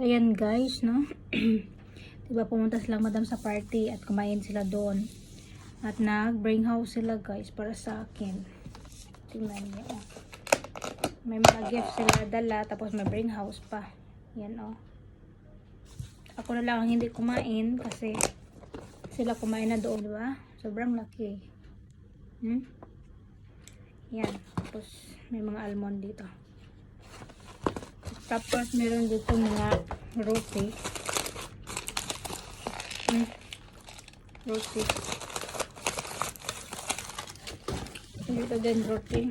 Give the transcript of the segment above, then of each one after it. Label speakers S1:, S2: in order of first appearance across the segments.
S1: Ayan guys, no? diba pumunta sila madam sa party at kumain sila doon. At nag-bring house sila guys para sa akin. Tingnan niyo. Oh. May mga gifts sila dala tapos may bring house pa. Yan oh. Ako na lang ang hindi kumain kasi sila kumain na doon, di ba? Sobrang laki. Hmm? Yan. Tapos may mga almond dito. Tapos meron dito mga roti. Hmm. Roti. Dito din roti.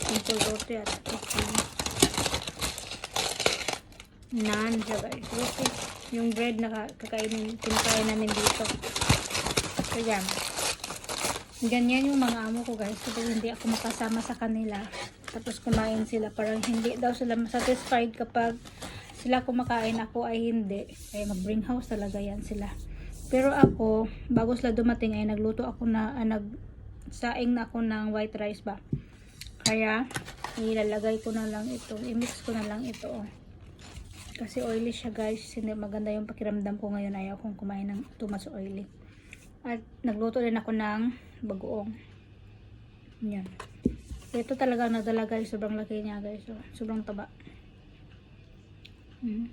S1: Simple roti at chicken. Naan siya guys. Roti. Yung bread na ka- kakainin, kinakain namin dito. So yan. Ganyan yung mga amo ko guys. Kapag hindi ako makasama sa kanila. Tapos kumain sila. Parang hindi daw sila satisfied kapag sila kumakain ako ay hindi. Kaya mag-bring house talaga yan sila. Pero ako, bago sila dumating ay nagluto ako na, ah, nag saing na ako ng white rice ba. Kaya, ilalagay ko na lang ito. I-mix ko na lang ito. Oh. Kasi oily siya guys. Hindi maganda yung pakiramdam ko ngayon. Ayaw kong kumain ng too much oily. At nagluto din ako ng bagoong. Yan. Ito talaga nadala guys. Sobrang laki niya guys. So, sobrang taba. Mm.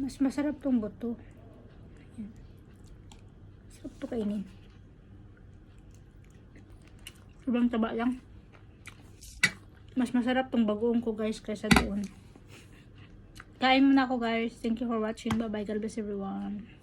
S1: Mas masarap tong buto. Yan. Sarap to kainin. Sobrang taba lang. Mas masarap tong bagoong ko guys kaysa doon. Kain muna ako guys. Thank you for watching. Bye bye. God bless everyone.